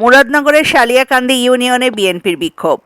মুরাদনগরের সালিয়াকান্দি ইউনিয়নে বিএনপির বিক্ষোভ।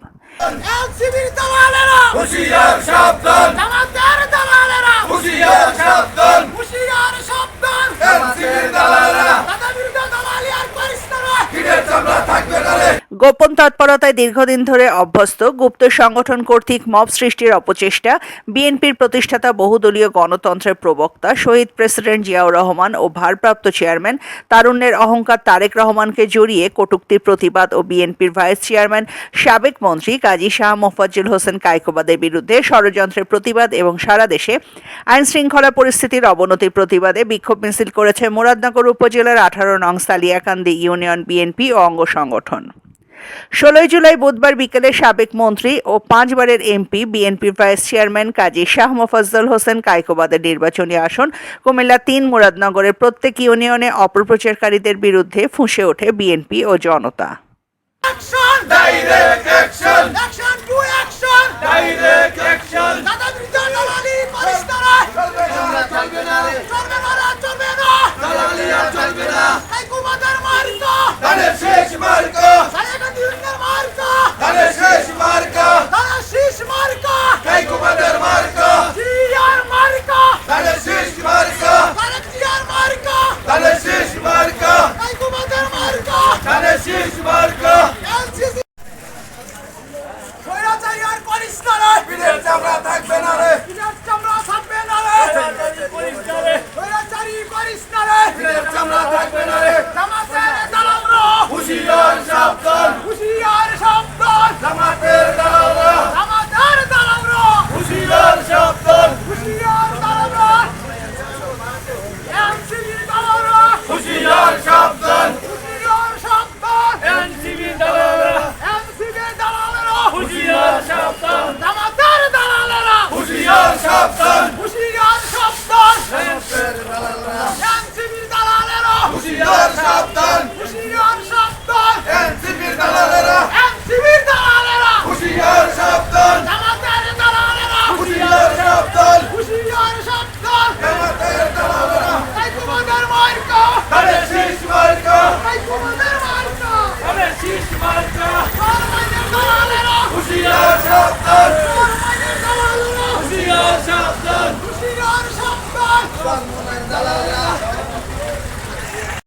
গোপন তৎপরতায় দীর্ঘদিন ধরে অভ্যস্ত গুপ্ত সংগঠন কর্তৃক মব সৃষ্টির অপচেষ্টা, বিএনপির প্রতিষ্ঠাতা বহুদলীয় গণতন্ত্রের প্রবক্তা শহীদ প্রেসিডেন্ট জিয়াউর রহমান ও ভারপ্রাপ্ত চেয়ারম্যান তারুণ্যের অহংকার তারেক রহমানকে জড়িয়ে কটূক্তির প্রতিবাদ ও বিএনপির ভাইস চেয়ারম্যান, সাবেক মন্ত্রী কাজী শাহ মোফাজ্জুল হোসেন কায়কোবাদের বিরুদ্ধে ষড়যন্ত্রের প্রতিবাদ এবং সারা দেশে আইন শৃঙ্খলা পরিস্থিতির অবনতির প্রতিবাদে বিক্ষোভ মিছিল করেছে মুরাদনগর উপজেলার আঠারো নং সালিয়াকান্দি ইউনিয়ন বিএনপি ও অঙ্গ সংগঠন। ষোলোই জুলাই বুধবার বিকেলে সাবেক মন্ত্রী ও পাঁচবারের এমপি, বিএনপির ভাইস চেয়ারম্যান কাজী শাহ মোফাজ্জল হোসেন কায়কোবাদের নির্বাচনী আসন কুমিল্লা তিন মুরাদনগরের প্রত্যেক ইউনিয়নে অপপ্রচারকারীদের বিরুদ্ধে ফুঁসে ওঠে বিএনপি ও জনতা। Action Action! Action! Direct action চামড়া থাকবে şaptan. Huşiyar şaptan. En sibir dağlara. En sibir dağlara. Huşiyar şaptan. Damatları dağlara. Huşiyar şaptan. Huşiyar şaptan. Damatları dağlara. Hay kumadar marka. Kale şiş marka. Hay kumadar marka. Kale şiş marka. Damatları dağlara. Huşiyar şaptan. Damatları dağlara. Huşiyar şaptan. Huşiyar şaptan. Damatları dağlara.